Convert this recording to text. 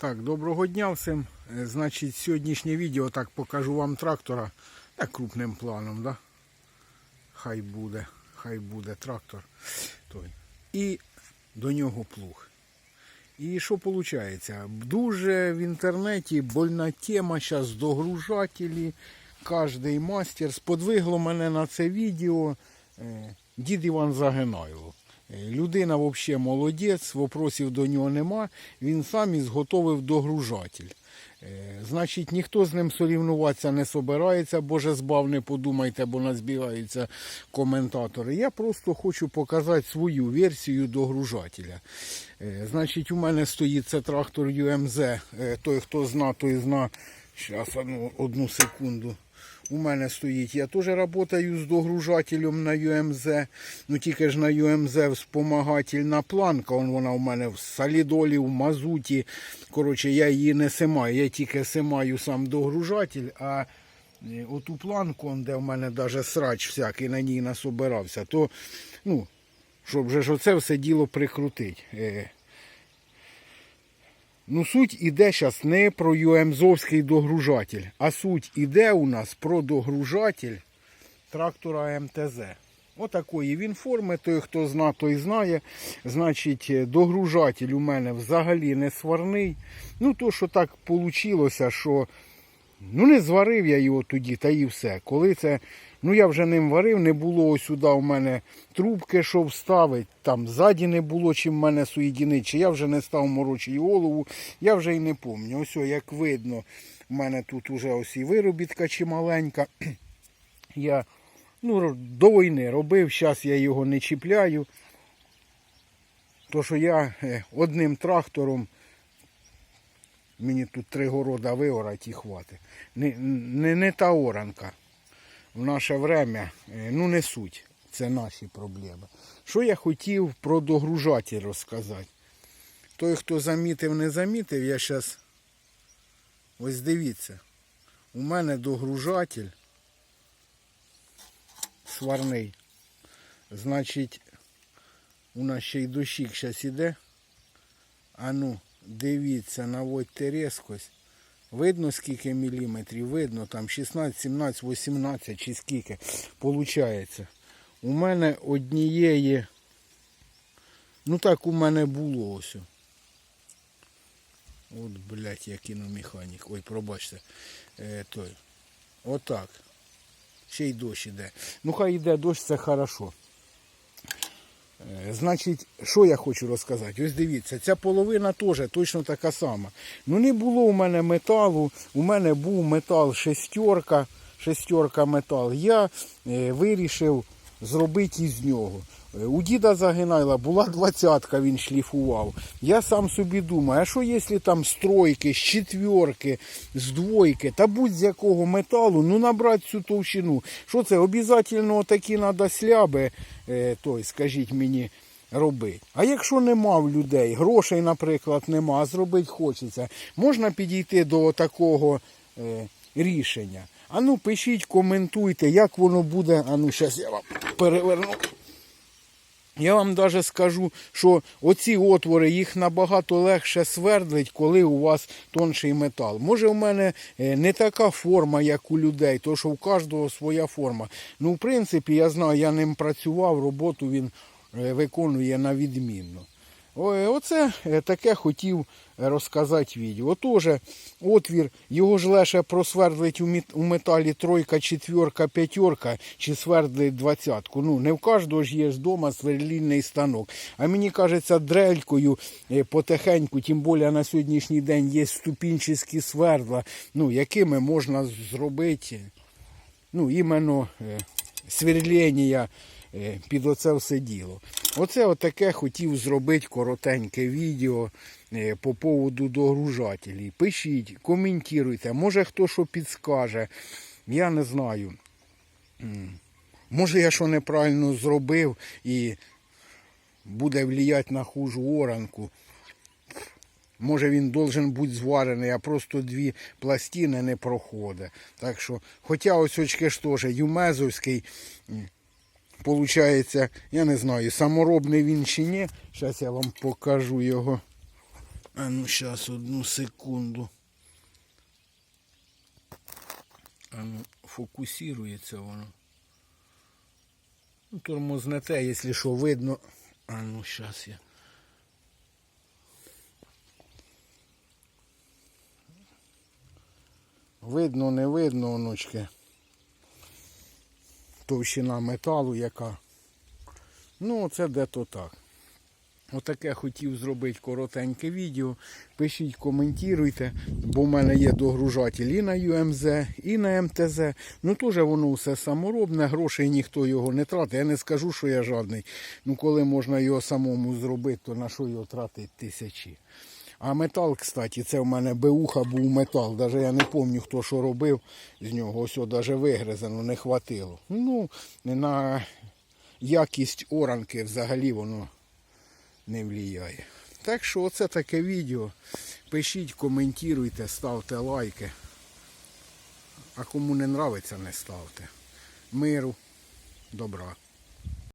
Так, доброго дня всім. Е, Значить, сьогоднішнє відео так покажу вам трактора. Так крупним планом, да? Хай буде, хай буде трактор. Той. І до нього плуг. І що виходить? Дуже в інтернеті больна тема зараз догружателі. Кожний мастер сподвигло мене на це відео е, дід Іван Загинайло. Е, Людина взагалі молодець, вопросів до нього нема. Він сам і зготовив догружатель. Е, Значить, ніхто з ним сорівнуватися не собирається, боже збав, не подумайте, бо назбігаються коментатори. Я просто хочу показати свою версію догружателя. Е, Значить, у мене стоїть це трактор UMZ. Е, Той, хто зна, той зна. Зараз одну, одну секунду. У мене стоїть. Я теж працюю з догружателем на UMZ. Ну тільки ж на UMZ вспомагательна планка. Он вона у мене в солідолі, в мазуті. Коротше, я її не симаю. Я тільки симаю сам догружатель, а е, оту планку, де в мене навіть срач всякий на ній насобирався, то ну, щоб же ж оце все діло прикрутить. Ну, суть іде зараз не про ЮМЗовський догружатель, а суть іде у нас про догружатель трактора МТЗ. Отакої він форми, той, хто зна, той знає. Значить, догружатель у мене взагалі не сварний. Ну, то, що так вийшло, що ну не зварив я його тоді, та і все. Коли це, ну я вже ним варив, не було сюди у мене трубки, що вставити, там ззаді не було чим в мене соєдинити, чи я вже не став морочити голову, я вже й не пам'ятаю. Ось, як видно, в мене тут уже ось і виробітка чималенька. Я ну, до війни робив, зараз я його не чіпляю. То що я е, одним трактором Мені тут три города виорать і хватить. Не, не, не та оранка. В наше время, е, ну не суть. Це наші проблеми. Що я хотів про догружатель розказати? Той, хто замітив, не замітив, я зараз. Ось дивіться. У мене догружатель сварний. Значить, у нас ще й дощик зараз іде. А ну, дивіться, наводьте різкость. Видно скільки міліметрів? Видно там 16, 17, 18 чи скільки. Получається. У мене однієї. Ну так у мене було ось. От, блядь, я кину механік. Ой, пробачте. Е, той. Отак. Ще й дощ іде. Ну хай йде дощ, це хорошо. Е, Значить, що я хочу розказати? Ось дивіться, ця половина теж точно така сама. Ну не було у мене металу, у мене був метал шестерка, шестерка метал. Я е, вирішив зробити із нього. Е, У діда Загинайла була двадцятка, він шліфував. Я сам собі думаю, а що якщо там з тройки, з четверки, з двойки, та будь-з якого металу, ну набрати цю товщину. Що це, обов'язково такі треба сляби, е, той, скажіть мені, робити. А якщо нема в людей, грошей, наприклад, нема, а зробити хочеться, можна підійти до такого е, рішення. А ну пишіть, коментуйте, як воно буде. А ну, зараз я вам переверну. Я вам даже скажу, що оці отвори їх набагато легше свердлить, коли у вас тонший метал. Може, у мене е, не така форма, як у людей, то що у кожного своя форма. Ну, в принципі, я знаю, я ним працював, роботу він е, виконує на відмінно. Оце е, таке хотів розказати відео. Отож, отвір, його ж лише просвердлить у металі тройка, четверка, п'ятерка чи свердлить двадцятку. Ну, не в кожного ж є вдома сверлільний станок. А мені кажеться, дрелькою е, потихеньку, тим більше на сьогоднішній день є ступінчасті свердла, ну, якими можна зробити ну, іменно е, сверлення е, під оце все діло. Оце отаке хотів зробити коротеньке відео е, по поводу догружателів. Пишіть, коментуйте, може хто що підскаже. Я не знаю. Може я що неправильно зробив і буде вліяти на хужу оранку. Може він должен бути зварений, а просто дві пластини не проходить. Так що, хоча ось очки ж теж юмезовський, получається, я не знаю, саморобний він чи ні. Зараз я вам покажу його. А ну зараз одну секунду. А ну, фокусується воно. Ну, тормозне те, якщо що видно. А ну, зараз я. Видно, не видно, онучки. Товщина металу яка. Ну, це де-то так. Отаке хотів зробити коротеньке відео. Пишіть, коментуйте, бо в мене є догружатель і на UMZ, і на МТЗ. Ну теж воно все саморобне, грошей ніхто його не тратить. Я не скажу, що я жадний. Ну коли можна його самому зробити, то на що його тратить тисячі. А метал, кстати, це в мене беуха був метал. Даже я не пам'ятаю, хто що робив з нього. Ось даже вигризано, не хватило. Ну, на якість оранки взагалі воно не впливає. Так що оце таке відео. Пишіть, коментуйте, ставте лайки. А кому не нравиться, не ставте. Миру, добра.